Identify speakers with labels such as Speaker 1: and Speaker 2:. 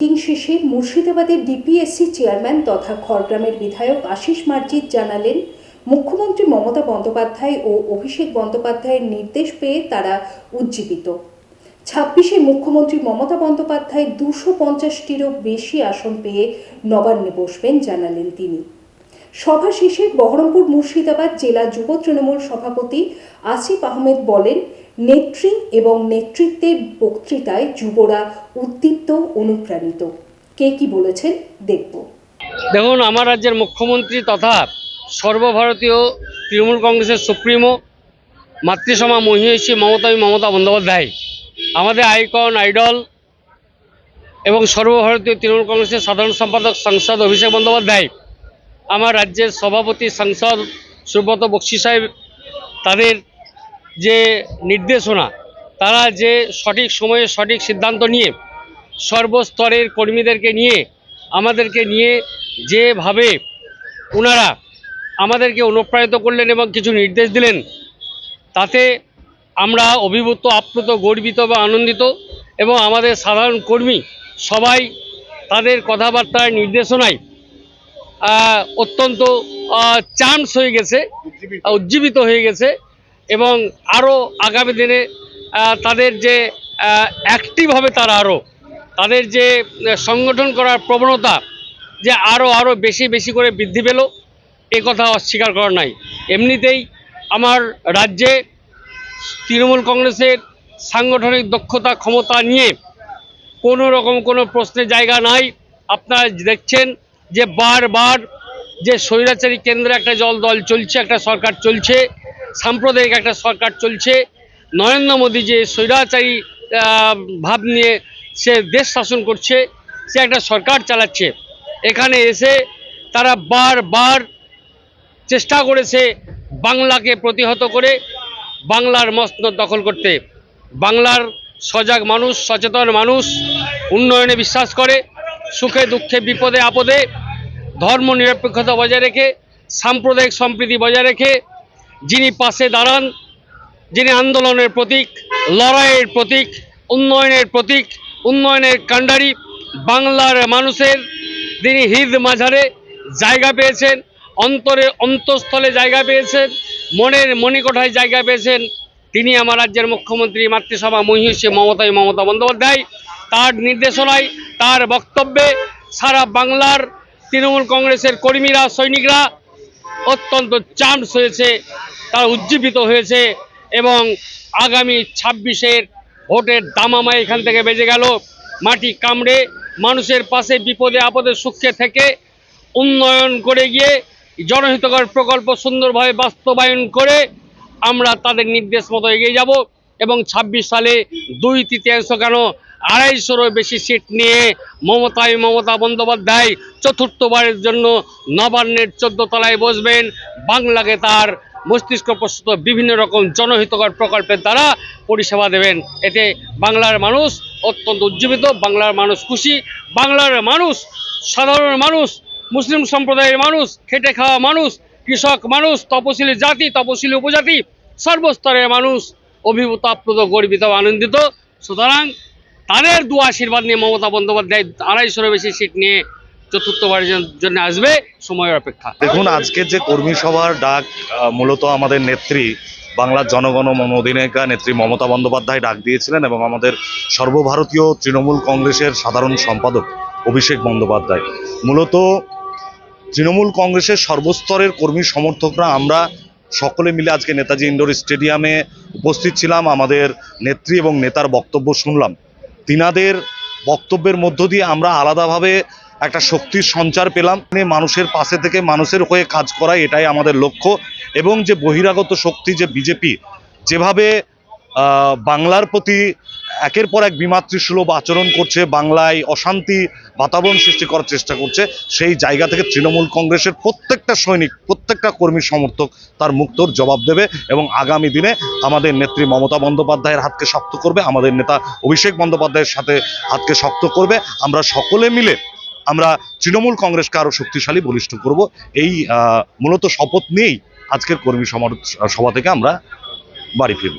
Speaker 1: Meeting শেষে মুর্শিদাবাদের DPSC chairman তথা খড়গ্রামের বিধায়ক আশিস মার্জিত জানালেন, মুখ্যমন্ত্রী মমতা বন্দ্যোপাধ্যায় ও অভিষেক বন্দ্যোপাধ্যায়ের নির্দেশ পেয়ে তারা উজ্জীবিত। ছাব্বিশে মুখ্যমন্ত্রী মমতা বন্দ্যোপাধ্যায় দুশো পঞ্চাশটিরও বেশি আসন পেয়ে নবান্নে বসবেন জানালেন তিনি। সভা শেষে বহরমপুর মুর্শিদাবাদ জেলা যুব তৃণমূল সভাপতি আসিফ আহমেদ বলেন নেত্রী এবং নেতৃত্বের বক্তৃতায় যুবরা উদ্দীপ্ত, অনুপ্রাণিত। কে কি বলেছেন দেখব।
Speaker 2: দেখুন, আমার রাজ্যের মুখ্যমন্ত্রী তথা সর্বভারতীয় তৃণমূল কংগ্রেসের সুপ্রিমো মাতৃসমা মহিষী মমতা মমতা বন্দ্যোপাধ্যায়, আমাদের আইকন, আইডল এবং সর্বভারতীয় তৃণমূল কংগ্রেসের সাধারণ সম্পাদক সাংসদ অভিষেক বন্দ্যোপাধ্যায়, আমার রাজ্যের সভাপতি সাংসদ সুব্রত বক্সি সাহেব, তাদের যে নির্দেশনা, তারা যে সঠিক সময়ে সঠিক সিদ্ধান্ত নিয়ে সর্বস্তরের কর্মীদেরকে নিয়ে, আমাদেরকে নিয়ে যেভাবে ওনারা আমাদেরকে অনুপ্রাণিত করলেন এবং কিছু নির্দেশ দিলেন, তাতে আমরা অভিভূত, আপ্লুত, গর্বিত বা আনন্দিত এবং আমাদের সাধারণ কর্মী সবাই তাদের কথাবার্তার নির্দেশনায় অত্যন্ত চান্স হয়ে গেছে, উজ্জীবিত হয়ে গেছে। এবং আরও আগামী দিনে তাদের যে অ্যাক্টিভ হবে তারা আরও তাদের যে সংগঠন করার প্রবণতা যে আরও আরও বেশি বেশি করে বৃদ্ধি পেল, এ কথা অস্বীকার করার নাই। এমনিতেই আমার রাজ্যে তৃণমূল কংগ্রেসের সাংগঠনিক দক্ষতা, ক্ষমতা নিয়ে কোনো রকম কোনো প্রশ্নের জায়গা নাই। আপনারা দেখছেন যে বারবার যে স্বৈরাচারী কেন্দ্রে একটা জল দল চলছে, একটা সরকার চলছে সাম্প্রদায়িক একটা সরকার চলছে। নরেন্দ্র মোদী যে স্বৈরাচারী ভাব নিয়ে সে দেশ শাসন করছে, সে একটা সরকার চালাচ্ছে। এখানে এসে তারা বারবার চেষ্টা করেছে বাংলাকে প্রতিহত করে, বাংলার মসনদ দখল করতে। বাংলার সজাগ মানুষ, সচেতন মানুষ উন্নয়নে বিশ্বাস করে, সুখে, দুঃখে, বিপদে, আপদে ধর্ম নিরপেক্ষতা বজায় রেখে, সাম্প্রদায়িক সম্প্রীতি বজায় রেখে যিনি পাশে দাঁড়ান, যিনি আন্দোলনের প্রতীক, লড়াইয়ের প্রতীক, উন্নয়নের প্রতীক, উন্নয়নের কাণ্ডারি, বাংলার মানুষের তিনি হৃদ মাঝারে জায়গা পেয়েছেন, অন্তরে অন্তঃস্থলে জায়গা পেয়েছেন, মনের মণিকোঠায় জায়গা পেয়েছেন, তিনি আমার রাজ্যের মুখ্যমন্ত্রী, মাতৃসভা মহিষী মমতাই মমতা বন্দ্যোপাধ্যায়। তার নির্দেশনায়, তার বক্তব্যে সারা বাংলার তৃণমূল কংগ্রেসের কর্মীরা, সৈনিকরা অত্যন্ত চান্স হয়েছে, তারা উজ্জীবিত হয়েছে এবং আগামী ছাব্বিশের ভোটের দামামা এখান থেকে বেজে গেল। মাটি কামড়ে মানুষের পাশে বিপদে আপদে সুখে থেকে উন্নয়ন করে গিয়ে জনহিতকর প্রকল্প সুন্দরভাবে বাস্তবায়ন করে আমরা তাদের নির্দেশ মতো এগিয়ে যাব। এবং ২৬ সালে দুই তৃতীয়াংশ কেন আড়াইশোরও বেশি সিট নিয়ে মমতায় মমতা বন্দ্যোপাধ্যায় চতুর্থবারের জন্য নবান্নের চোদ্দ তলায় বসবেন। বাংলাকে তার মস্তিষ্ক প্রস্তুত বিভিন্ন রকম জনহিতকর প্রকল্পের দ্বারা পরিষেবা দেবেন। এতে বাংলার মানুষ অত্যন্ত উজ্জীবিত, বাংলার মানুষ খুশি, বাংলার মানুষ সাধারণ মানুষ, মুসলিম সম্প্রদায়ের মানুষ, খেটে খাওয়া মানুষ, কৃষক মানুষ, তপশিলি জাতি, তপশিলি উপজাতি, সর্বস্তরের মানুষ অভিভূত, আপ্লুত, গর্বিত, আনন্দিত। সুতরাং তাদের দু আশীর্বাদ নিয়ে মমতা বন্দ্যোপাধ্যায় আড়াইশোর বেশি সিট নিয়ে চতুর্থবারের জন- জন্য আসবে, সময়ের অপেক্ষা।
Speaker 3: দেখুন আজকের যে কর্মী সভার ডাক মূলত আমাদের নেত্রী বাংলার জনগণ অধিনায়িকা নেত্রী মমতা বন্দ্যোপাধ্যায় ডাক দিয়েছিলেন এবং আমাদের সর্বভারতীয় তৃণমূল কংগ্রেসের সাধারণ সম্পাদক অভিষেক বন্দ্যোপাধ্যায়। মূলত তৃণমূল কংগ্রেসের সর্বস্তরের কর্মী সমর্থকরা আমরা সকলে মিলে আজকে নেতাজি ইন্ডোর স্টেডিয়ামে উপস্থিত ছিলাম, আমাদের নেত্রী এবং নেতার বক্তব্য শুনলাম। তিনাদের বক্তব্যের মধ্য দিয়ে আমরা আলাদাভাবে একটা শক্তির সঞ্চার পেলাম। মানে মানুষের পাশে থেকে মানুষের হয়ে কাজ করা এটাই আমাদের লক্ষ্য এবং যে বহিরাগত শক্তি, যে বিজেপি, যেভাবে বাংলার প্রতি একের পর এক বিমাতৃসুলভ আচরণ করছে, বাংলায় অশান্তি বাতাবরণ সৃষ্টি করার চেষ্টা করছে। সেই জায়গা থেকে তৃণমূল কংগ্রেসের প্রত্যেকটা সৈনিক, প্রত্যেকটা কর্মী সমর্থক তার মুক্তর জবাব দেবে এবং আগামী দিনে আমাদের নেত্রী মমতা বন্দ্যোপাধ্যায়ের হাতকে শক্ত করবে, আমাদের নেতা অভিষেক বন্দ্যোপাধ্যায়ের সাথে হাতকে শক্ত করবে। আমরা সকলে মিলে আমরা তৃণমূল কংগ্রেসকে আরও শক্তিশালী, বলিষ্ঠ করব। এই মূলত শপথ নিয়েই আজকের কর্মী সভা থেকে আমরা বাড়ি ফিরব।